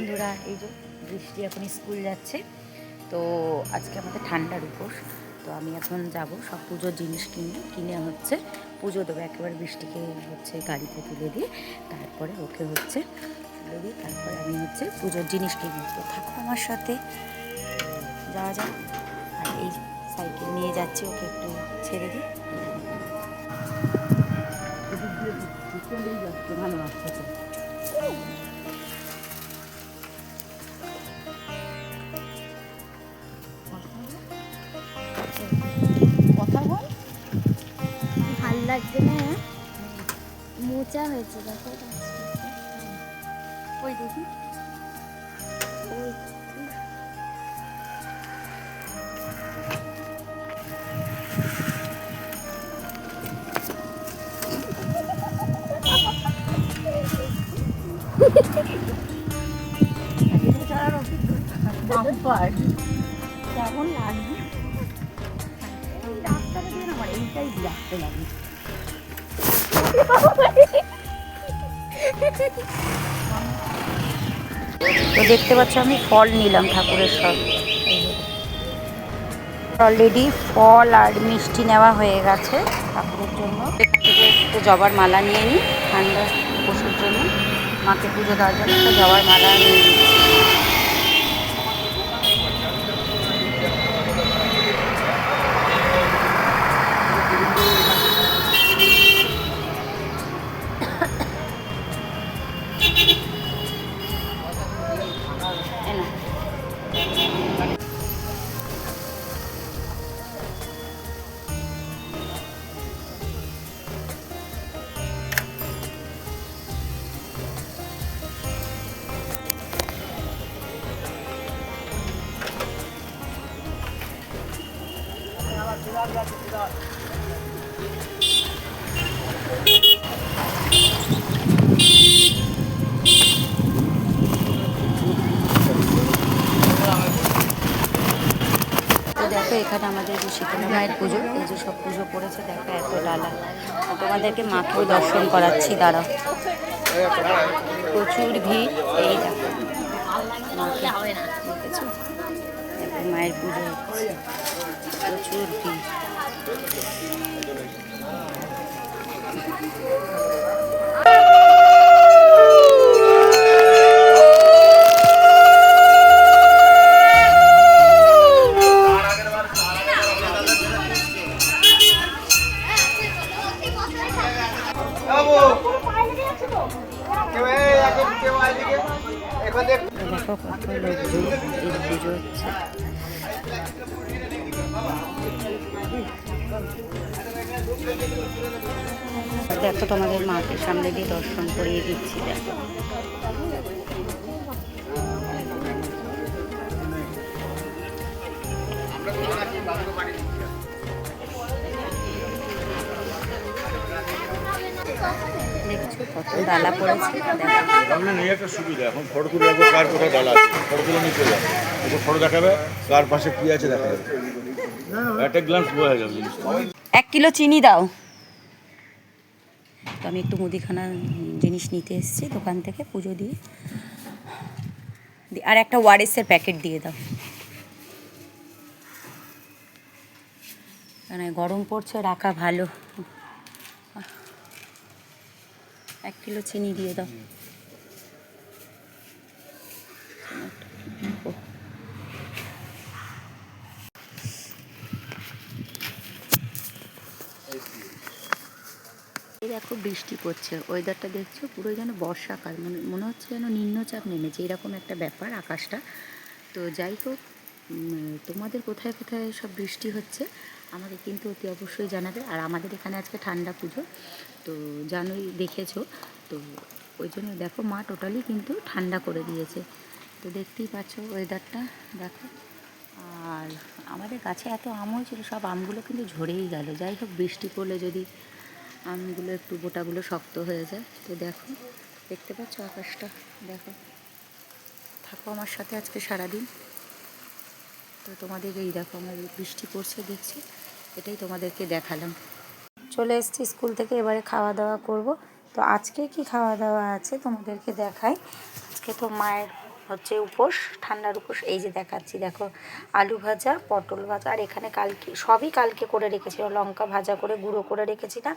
বন্ধুরা, এই যে বৃষ্টি এখন স্কুল যাচ্ছে, তো আজকে আমাদের ঠান্ডার উপোস, তো আমি এখন যাব সব পুজোর জিনিস কিনে কিনে হচ্ছে, পুজো দেবো, একেবারে বৃষ্টিকে হচ্ছে গাড়িতে তুলে দিয়ে, তারপরে ওকে হচ্ছে তুলে দিয়ে তারপরে আমি হচ্ছে পুজোর জিনিস কিনে তো থাকো আমার সাথে, যাওয়া যাক। আর এই সাইকেল নিয়ে যাচ্ছি, ওকে একটু ছেড়ে দিই। ভালো লাগছে। না? মোচা হয়েছে দেখো। ওই দেখি। ওই কেমন লাগবে তো দেখতে পাচ্ছ আমি ফল নিলাম ঠাকুরের সব। অলরেডি ফল আর মিষ্টি নেওয়া হয়ে গেছে ঠাকুরের জন্য। একটু জবার মালা নিয়ে নিই ঠান্ডা পশুর জন্য। মাকে পুজো দেওয়ার জন্য একটা জবার মালা নিয়ে নিই দেখো, এখানে আমাদের যে শীতলা মায়ের পুজো, এই যে সব পুজো করেছে দেখো এত ডালা তোমাদেরকে মাকেও দর্শন করাচ্ছি, দাঁড়াও। প্রচুর ভিড়, এই দেখো, মায়ের পুজো হচ্ছে। প্রচুর ভিড়। দেখ। কত লোকজন পুজো হচ্ছে। দেখো তোমাদের মাকে সামনে দিয়ে দর্শন করিয়ে দিচ্ছি, দেখো। কত ডালা পড়েছে? সুবিধা, এখন ফটো কার কোথায় নিতে দেখাবে, কার পাশে কি আছে দেখা যাবে এক কিলো চিনি দাও। তো আমি একটু মুদিখানা জিনিস নিতে এসেছি দোকান থেকে, পুজো দিয়ে। আর একটা ওয়ারেসের প্যাকেট দিয়ে দাও। মানে গরম পড়ছে, রাখা ভালো। এক কিলো চিনি দিয়ে দাও। দেখো বৃষ্টি পড়ছে ওয়েদারটা দেখছ পুরো যেন বর্ষাকাল মানে মনে হচ্ছে যেন নিম্নচাপ নেমেছে, এরকম একটা ব্যাপার আকাশটা। তো যাই হোক তোমাদের কোথায় কোথায় সব বৃষ্টি হচ্ছে, আমাকে কিন্তু অতি অবশ্যই জানাবে। আর আমাদের এখানে আজকে ঠান্ডা পুজো, তো জানোই, দেখেছ, তো ওই জন্য দেখো, মা টোটালি কিন্তু ঠান্ডা করে দিয়েছে। তো দেখতেই পাচ্ছ ওয়েদারটা দেখো। আর আমাদের গাছে এত আম হয়েছিল সব আমগুলো কিন্তু ঝরেই গেল। যাই হোক, বৃষ্টি পড়লে যদি আমগুলো একটু বোটাগুলো শক্ত হয়ে যায়। তো দেখো, দেখতে পাচ্ছ আকাশটা? দেখো। থাকো আমার সাথে আজকে সারাদিন। তো তোমাদের এই দেখো আমার বৃষ্টি পড়ছে, দেখছি। এটাই তোমাদেরকে দেখালাম। চলে এসছি স্কুল থেকে, এবারে খাওয়া দাওয়া করব। তো আজকে কি খাওয়া দাওয়া আছে তোমাদেরকে দেখাই। আজকে তো মায়ের হচ্ছে উপোস, ঠান্ডার উপোস, এই যে দেখাচ্ছি, দেখো, আলু ভাজা, পটল ভাজা, আর এখানে কালকে, সবই কালকে করে রেখেছিল লঙ্কা ভাজা করে, গুঁড়ো করে রেখেছিলাম,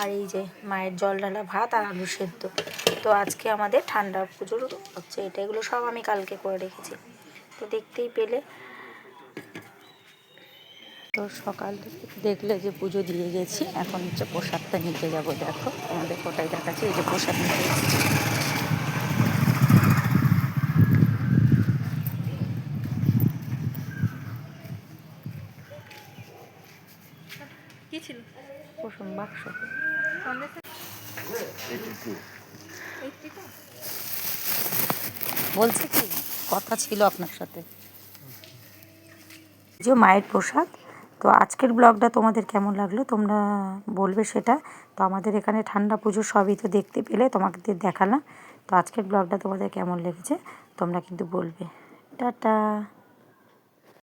আর এই যে মায়ের জল ঢালা ভাত আর আলু সেদ্ধ। তো আজকে আমাদের ঠান্ডা পুজোর হচ্ছে এটা, এগুলো সব আমি কালকে করে রেখেছি। তো দেখতেই পেলে। তো সকাল দেখলে যে পুজো দিয়ে গেছি, এখন হচ্ছে প্রসাদটা নিতে যাব, দেখো আমাদের কোটায় দেখাচ্ছি, এই যে প্রসাদ নিতে কুসুম বাক্স। বলছে কি, কথা ছিল আপনার সাথে। যে মায়ের প্রসাদ, তো আজকের ব্লগটা তোমাদের কেমন লাগল? তোমরা বলবে সেটা। তো আমাদের এখানে ঠান্ডা পুজো সবই তো দেখতে পেলে তোমাকে দেখালাম। তো আজকের ব্লগটা তোমাদের কেমন লেগেছে, তোমরা কিন্তু বলবে। টাটা।